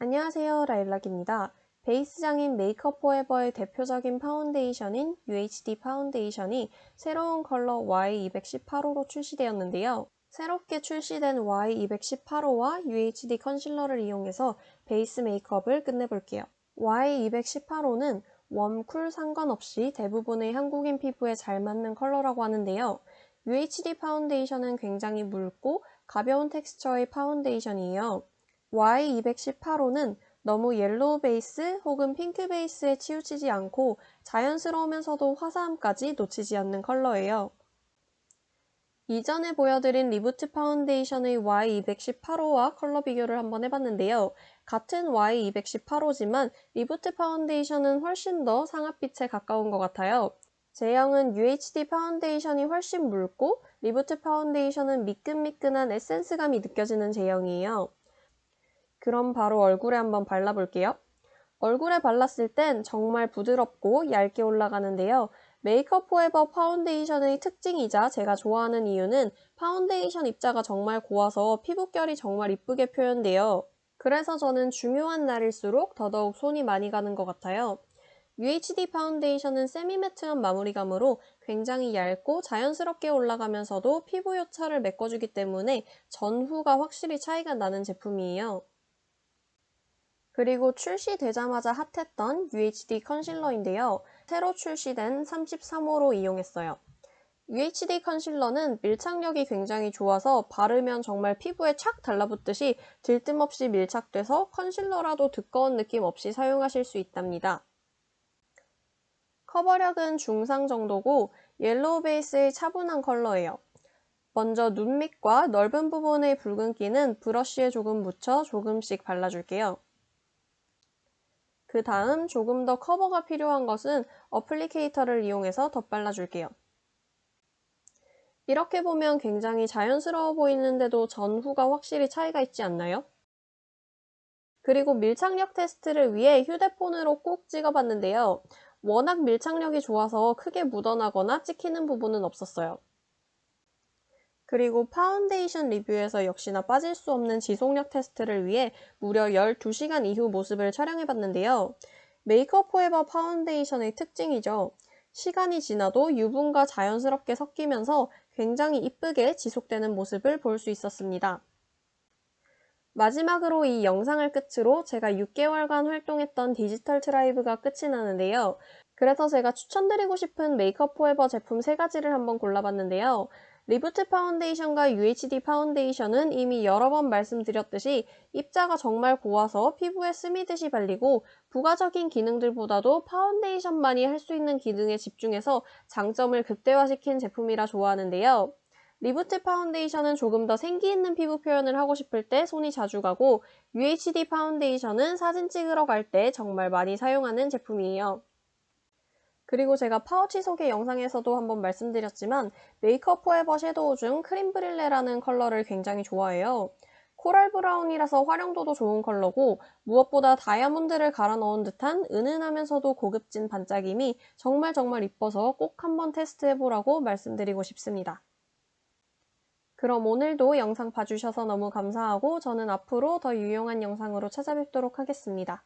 안녕하세요. 라일락입니다. 베이스장인 메이크업 포에버의 대표적인 파운데이션인 UHD 파운데이션이 새로운 컬러 Y218호로 출시되었는데요. 새롭게 출시된 Y218호와 UHD 컨실러를 이용해서 베이스 메이크업을 끝내볼게요. Y218호는 웜, 쿨 상관없이 대부분의 한국인 피부에 잘 맞는 컬러라고 하는데요. UHD 파운데이션은 굉장히 묽고 가벼운 텍스처의 파운데이션이에요. Y218호는 너무 옐로우 베이스 혹은 핑크 베이스에 치우치지 않고 자연스러우면서도 화사함까지 놓치지 않는 컬러예요. 이전에 보여드린 리부트 파운데이션의 Y218호와 컬러 비교를 한번 해봤는데요. 같은 Y218호지만 리부트 파운데이션은 훨씬 더 상아빛에 가까운 것 같아요. 제형은 UHD 파운데이션이 훨씬 묽고 리부트 파운데이션은 미끈미끈한 에센스감이 느껴지는 제형이에요. 그럼 바로 얼굴에 한번 발라볼게요. 얼굴에 발랐을 땐 정말 부드럽고 얇게 올라가는데요. 메이크업 포에버 파운데이션의 특징이자 제가 좋아하는 이유는 파운데이션 입자가 정말 고와서 피부결이 정말 이쁘게 표현돼요. 그래서 저는 중요한 날일수록 더더욱 손이 많이 가는 것 같아요. UHD 파운데이션은 세미매트한 마무리감으로 굉장히 얇고 자연스럽게 올라가면서도 피부 요차를 메꿔주기 때문에 전후가 확실히 차이가 나는 제품이에요. 그리고 출시되자마자 핫했던 UHD 컨실러인데요. 새로 출시된 33호로 이용했어요. UHD 컨실러는 밀착력이 굉장히 좋아서 바르면 정말 피부에 착 달라붙듯이 들뜸없이 밀착돼서 컨실러라도 두꺼운 느낌 없이 사용하실 수 있답니다. 커버력은 중상 정도고 옐로우 베이스의 차분한 컬러예요. 먼저 눈 밑과 넓은 부분의 붉은기는 브러쉬에 조금 묻혀 조금씩 발라줄게요. 그 다음 조금 더 커버가 필요한 것은 어플리케이터를 이용해서 덧발라줄게요. 이렇게 보면 굉장히 자연스러워 보이는데도 전후가 확실히 차이가 있지 않나요? 그리고 밀착력 테스트를 위해 휴대폰으로 꼭 찍어봤는데요. 워낙 밀착력이 좋아서 크게 묻어나거나 찍히는 부분은 없었어요. 그리고 파운데이션 리뷰에서 역시나 빠질 수 없는 지속력 테스트를 위해 무려 12시간 이후 모습을 촬영해봤는데요. 메이크업 포에버 파운데이션의 특징이죠. 시간이 지나도 유분과 자연스럽게 섞이면서 굉장히 이쁘게 지속되는 모습을 볼 수 있었습니다. 마지막으로 이 영상을 끝으로 제가 6개월간 활동했던 디지털 트라이브가 끝이 나는데요. 그래서 제가 추천드리고 싶은 메이크업 포에버 제품 3가지를 한번 골라봤는데요. 리부트 파운데이션과 UHD 파운데이션은 이미 여러 번 말씀드렸듯이 입자가 정말 고와서 피부에 스미듯이 발리고 부가적인 기능들보다도 파운데이션만이 할 수 있는 기능에 집중해서 장점을 극대화시킨 제품이라 좋아하는데요. 리부트 파운데이션은 조금 더 생기 있는 피부 표현을 하고 싶을 때 손이 자주 가고 UHD 파운데이션은 사진 찍으러 갈 때 정말 많이 사용하는 제품이에요. 그리고 제가 파우치 소개 영상에서도 한번 말씀드렸지만 메이크업 포에버 섀도우 중 크림 브릴레라는 컬러를 굉장히 좋아해요. 코랄 브라운이라서 활용도도 좋은 컬러고 무엇보다 다이아몬드를 갈아 넣은 듯한 은은하면서도 고급진 반짝임이 정말 정말 이뻐서 꼭 한번 테스트해보라고 말씀드리고 싶습니다. 그럼 오늘도 영상 봐주셔서 너무 감사하고 저는 앞으로 더 유용한 영상으로 찾아뵙도록 하겠습니다.